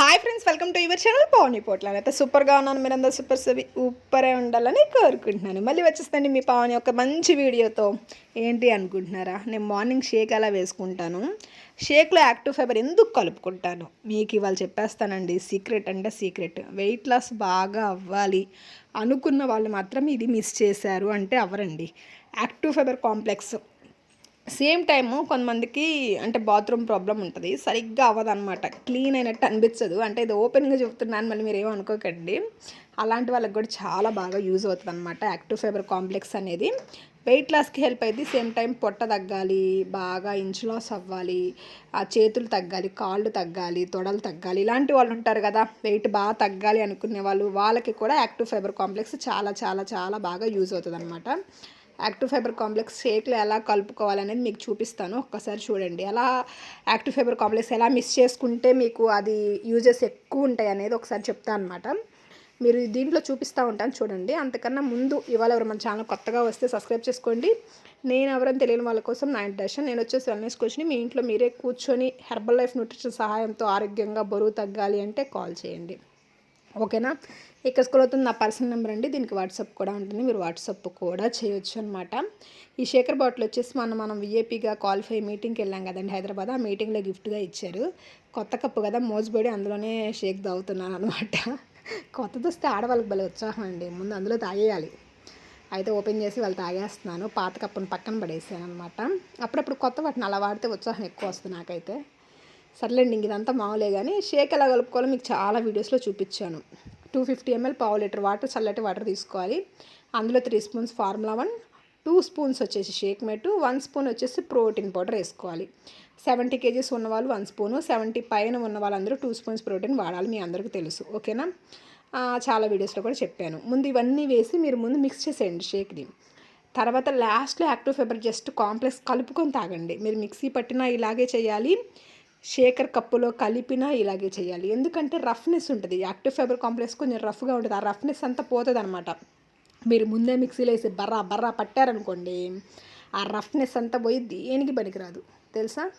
Hi friends welcome to your channel Pavani Potla అయితే సూపర్గా ఉన్నాను మీరందరూ సూపర్ సవి ఉప్పరే ఉండాలని కోరుకుంటున్నాను. మళ్ళీ వచ్చేస్తండి మీ పవని ఒక మంచి వీడియోతో. ఏంటి అనుకుంటున్నారా? నేను మార్నింగ్ షేక్ అలా వేసుకుంటాను. షేక్లో యాక్టివ్ ఫైబర్ ఎందుకు కలుపుకుంటాను? మీకు ఇవాళ చెప్పేస్తానండి సీక్రెట్ అంటే సీక్రెట్ వెయిట్ లాస్ బాగా అవ్వాలి. అనుకున్న వాళ్ళు మాత్రం ఇది మిస్ చేశారు అంటే అవ్వరండి. Active fibre complex same time కొంతమందికి అంటే బాత్రూమ్ ప్రాబ్లం ఉంటుంది. సరిగ్గా అవ్వదు అనమాట క్లీన్ అయినట్టు అనిపించదు అంటే ఇది ఓపెన్గా చెప్తున్నాను మళ్ళీ మీరు ఏమో అనుకోకండి. అలాంటి వాళ్ళకి కూడా చాలా బాగా యూజ్ అవుతుంది అనమాట యాక్టివ్ ఫైబర్ కాంప్లెక్స్ అనేది. వెయిట్ లాస్కి హెల్ప్ అయింది సేమ్ టైం పొట్ట తగ్గాలి బాగా ఇంచు లాస్ అవ్వాలి ఆ చేతులు తగ్గాలి కాళ్ళు తగ్గాలి తొడలు తగ్గాలి. ఇలాంటి వాళ్ళు ఉంటారు కదా వెయిట్ బాగా తగ్గాలి అనుకునే వాళ్ళు వాళ్ళకి కూడా యాక్టివ్ ఫైబర్ కాంప్లెక్స్ చాలా చాలా చాలా బాగా యూజ్ అవుతుంది అనమాట యాక్టివ్ ఫైబర్ కాంప్లెక్స్ షేక్లో ఎలా కలుపుకోవాలనేది మీకు చూపిస్తాను. ఒక్కసారి చూడండి. ఎలా యాక్టివ్ ఫైబర్ కాంప్లెక్స్ ఎలా మిస్ చేసుకుంటే మీకు అది యూజెస్ ఎక్కువ ఉంటాయి అనేది ఒకసారి చెప్తాను అనమాట మీరు దీంట్లో చూపిస్తూ ఉంటాను చూడండి. అంతకన్నా ముందు ఇవాళ ఎవరు మన ఛానల్ కొత్తగా వస్తే సబ్స్క్రైబ్ చేసుకోండి. నేను ఎవరైనా తెలియని వాళ్ళ కోసం నా ఇంట్రెషన్ నేను వచ్చేసి వెల్నెస్ కోచ్ని మీ ఇంట్లో మీరే కూర్చొని హెర్బల్ లైఫ్ న్యూట్రిషన్ సహాయంతో ఆరోగ్యంగా బరువు తగ్గాలి అంటే కాల్ చేయండి. ఓకేనా? ఇక్కడ స్కూల్ అవుతుంది నా పర్సనల్ నెంబర్ అండి దీనికి వాట్సాప్ కూడా ఉంటుంది మీరు వాట్సాప్ కూడా చేయొచ్చు అనమాట ఈ శేఖర్ బాటిల్ వచ్చేసి మనం మనం విఏపీగా క్వాలిఫై మీటింగ్కి వెళ్ళాం కదండి హైదరాబాద్ ఆ మీటింగ్లో గిఫ్ట్గా ఇచ్చారు. కొత్త కప్పు కదా మోజుబడి అందులోనే షేక్ తాగుతున్నాను అనమాట కొత్తది వస్తే ఆడవాళ్ళకి భలే ఉత్సాహం అండి ముందు అందులో తాగేయాలి. అయితే ఓపెన్ చేసి వాళ్ళు తాగేస్తున్నాను పాత కప్పును పక్కన పడేసాను అనమాట అప్పుడప్పుడు కొత్త వాటిని అలా వాడితే ఉత్సాహం ఎక్కువ వస్తుంది నాకైతే. సర్లేండి ఇంక ఇదంతా మామూలే కానీ షేక్ ఎలా కలుపుకోవాలో మీకు చాలా వీడియోస్లో చూపించాను. టూ ఫిఫ్టీ ఎంఎల్ పావు లీటర్ వాటర్ చల్లటి వాటర్ తీసుకోవాలి. అందులో three spoons formula one two spoons వచ్చేసి షేక్ మెట్టు వన్ స్పూన్ వచ్చేసి ప్రోటీన్ పౌడర్ వేసుకోవాలి. సెవెంటీ కేజీస్ ఉన్న వాళ్ళు వన్ స్పూను సెవెంటీ పైన ఉన్న వాళ్ళందరూ టూ స్పూన్స్ ప్రోటీన్ వాడాలి మీ అందరికీ తెలుసు ఓకేనా? చాలా వీడియోస్లో కూడా చెప్పాను. ముందు ఇవన్నీ వేసి మీరు ముందు మిక్స్ చేసేయండి షేక్ని. తర్వాత లాస్ట్లో యాక్టివ్ ఫైబర్ జస్ట్ కాంప్లెక్స్ కలుపుకొని తాగండి. మీరు మిక్సీ పట్టినా ఇలాగే చేయాలి. షేకర్ కప్పులో కలిపినా ఇలాగే చేయాలి. ఎందుకంటే రఫ్నెస్ ఉంటుంది. యాక్టివ్ ఫైబర్ కాంప్లెక్స్ కొంచెం రఫ్గా ఉంటుంది. ఆ రఫ్నెస్ అంతా పోతుంది అనమాట మీరు ముందే మిక్సీలో వేసి బర్రా బర్రా పట్టారనుకోండి ఆ రఫ్నెస్ అంతా పోయి దేనికి పనికిరాదు. తెలుసా?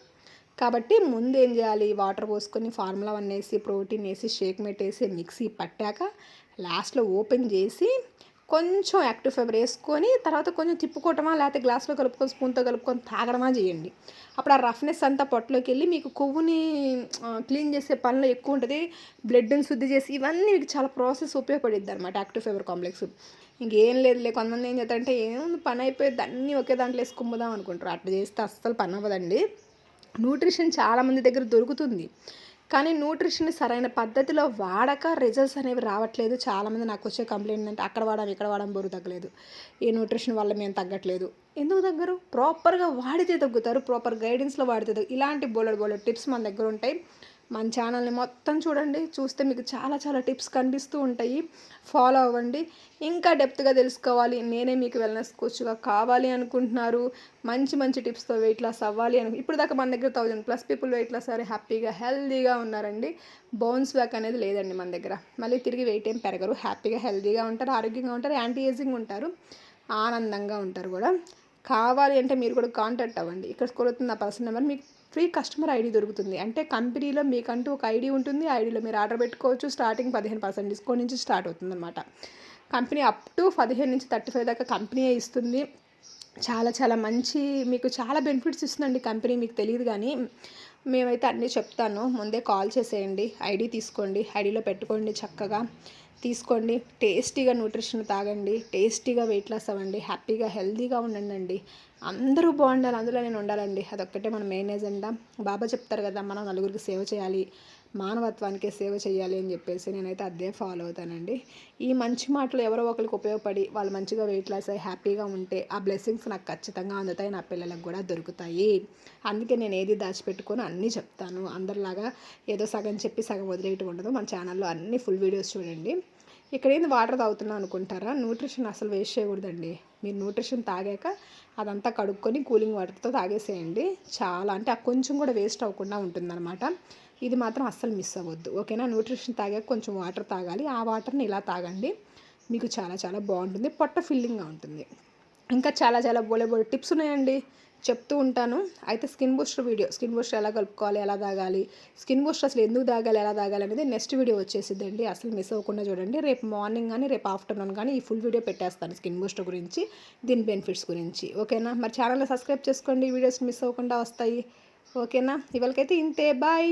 కాబట్టి ముందు ఏం చేయాలి? వాటర్ పోసుకొని ఫార్ములా వన్ వేసి ప్రోటీన్ వేసి షేక్ మెట్ వేసి మిక్సీ పట్టాక లాస్ట్లో ఓపెన్ చేసి కొంచెం యాక్టివ్ ఫైబర్ వేసుకొని తర్వాత కొంచెం తిప్పుకోవటమా లేకపోతే గ్లాస్లో కలుపుకొని స్పూన్తో కలుపుకొని తాగడమా చేయండి. అప్పుడు ఆ రఫ్నెస్ అంతా పొట్టలోకి వెళ్ళి మీకు కొవ్వుని క్లీన్ చేసే పనిలో ఎక్కువ ఉంటుంది. బ్లడ్ని శుద్ధి చేసి ఇవన్నీ మీకు చాలా ప్రాసెస్ ఉపయోగపడిద్ది అనమాట యాక్టివ్ ఫైబర్ కాంప్లెక్స్. ఇంకేం లేదులే కొంతమంది ఏం చేస్తారంటే ఏముంది పని అయిపోయింది అన్నీ ఒకే దాంట్లో వేసుకుందాం అనుకుంటారు. అట్లా చేస్తే అస్సలు పని అవ్వదండి. న్యూట్రిషన్ చాలామంది దగ్గర దొరుకుతుంది. కానీ న్యూట్రిషన్ సరైన పద్ధతిలో వాడక రిజల్ట్స్ అనేవి రావట్లేదు. చాలామంది నాకు వచ్చే కంప్లైంట్ అంటే అక్కడ వాడడం ఇక్కడ వాడడం బరువు తగ్గలేదు. ఈ న్యూట్రిషన్ వల్ల మేము తగ్గట్లేదు. ఎందుకు తగ్గరు? ప్రాపర్గా వాడితే తగ్గుతారు ప్రాపర్ గైడెన్స్లో వాడితే ఇలాంటి బోలెడ్ బోలెడ్ టిప్స్ మన దగ్గర ఉంటాయి. మన ఛానల్ని మొత్తం చూడండి. చూస్తే మీకు చాలా చాలా టిప్స్ కనిపిస్తూ ఉంటాయి. ఫాలో అవ్వండి. ఇంకా డెప్త్గా తెలుసుకోవాలి. నేనే మీకు వెల్నెస్ కోచ్గా కావాలి అనుకుంటున్నారు. మంచి మంచి టిప్స్తో వెయిట్ లాస్ అవ్వాలి అను ఇప్పుడు దాకా మన దగ్గర thousand plus people weight loss అయ్యారు. హ్యాపీగా హెల్దీగా ఉన్నారండి. బౌన్స్ బ్యాక్ అనేది లేదండి మన దగ్గర. మళ్ళీ తిరిగి వెయిట్ ఏం పెరగరు. హ్యాపీగా హెల్దీగా ఉంటారు. ఆరోగ్యంగా ఉంటారు. యాంటీ ఏజింగ్ ఉంటారు. ఆనందంగా ఉంటారు కూడా. కావాలి అంటే మీరు కూడా కాంటాక్ట్ అవ్వండి. ఇక్కడ స్కూల్ అవుతున్న పర్సన్ నెంబర్ మీకు ఫ్రీ కస్టమర్ ఐడి దొరుకుతుంది. అంటే కంపెనీలో మీకంటూ ఒక ఐడి ఉంటుంది. ఐడిలో మీరు ఆర్డర్ పెట్టుకోవచ్చు. స్టార్టింగ్ పదిహేను పర్సెంట్ డిస్కౌంట్ నుంచి స్టార్ట్ అవుతుంది అనమాట కంపెనీ అప్ టు పదిహేను నుంచి థర్టీ ఫైవ్ దాకా కంపెనీయే ఇస్తుంది. చాలా చాలా మంచి మీకు చాలా బెనిఫిట్స్ ఇస్తుందండి కంపెనీ. మీకు తెలియదు కానీ మేమైతే అన్నీ చెప్తాను. ముందే కాల్ చేసేయండి. ఐడి తీసుకోండి. ఐడిలో పెట్టుకోండి చక్కగా. తీసుకోండి. టేస్టీగా న్యూట్రిషన్ తాగండి. టేస్టీగా వెయిట్ లాస్ అవ్వండి. హ్యాపీగా హెల్తీగా ఉండండి. అందరూ బాగుండాలి. అందులో నేను ఉండాలండి. అదొక్కటే మన మెయిన్ ఎజెండా. బాబా చెప్తారు కదా మనం నలుగురికి సేవ చేయాలి. మానవత్వానికే సేవ చేయాలి అని చెప్పేసి నేనైతే అదే ఫాలో అవుతానండి. ఈ మంచి మాటలు ఎవరో ఒకరికి ఉపయోగపడి వాళ్ళు మంచిగా వెయిట్ లాస్ అయ్యి హ్యాపీగా ఉంటే ఆ బ్లెస్సింగ్స్ నాకు ఖచ్చితంగా అందుతాయి నా పిల్లలకు కూడా దొరుకుతాయి. అందుకే నేను ఏది దాచిపెట్టుకొని అన్నీ చెప్తాను. అందరిలాగా ఏదో సగం చెప్పి సగం వదిలేయటం ఉండదు. మన ఛానల్లో అన్ని ఫుల్ వీడియోస్ చూడండి. ఇక్కడ ఏంది వాటర్ తాగుతున్నా అనుకుంటారా? న్యూట్రిషన్ అసలు వేస్ట్ చేయకూడదండి. మీరు న్యూట్రిషన్ తాగాక అదంతా కడుక్కొని కూలింగ్ వాటర్తో తాగేసేయండి. చాలా అంటే ఆ కొంచెం కూడా వేస్ట్ అవ్వకుండా ఉంటుందన్నమాట. ఇది మాత్రం అస్సలు మిస్ అవ్వద్దు. ఓకేనా న్యూట్రిషన్ తాగాక కొంచెం వాటర్ తాగాలి. ఆ వాటర్ని ఇలా తాగండి. మీకు చాలా చాలా బాగుంటుంది. పొట్ట ఫిల్లింగ్గా ఉంటుంది. ఇంకా చాలా చాలా బోలే బోలే టిప్స్ ఉన్నాయండి. చెప్తూ ఉంటాను. అయితే skin booster video skin booster ఎలా కలుపుకోవాలి ఎలా తాగాలి స్కిన్ బూస్టర్ అసలు ఎందుకు తాగాలి ఎలా తాగాలి అనేది నెక్స్ట్ వీడియో వచ్చేసిద్దండి. అసలు మిస్ అవ్వకుండా చూడండి. రేపు మార్నింగ్ కానీ రేపు ఆఫ్టర్నూన్ కానీ ఈ ఫుల్ వీడియో పెట్టేస్తాను స్కిన్ బూస్టర్ గురించి దీని బెనిఫిట్స్ గురించి. ఓకేనా మరి ఛానల్ సబ్స్క్రైబ్ చేసుకోండి. వీడియోస్ మిస్ అవ్వకుండా వస్తాయి. ఓకేనా ఇవాళకైతే ఇంతే. బాయ్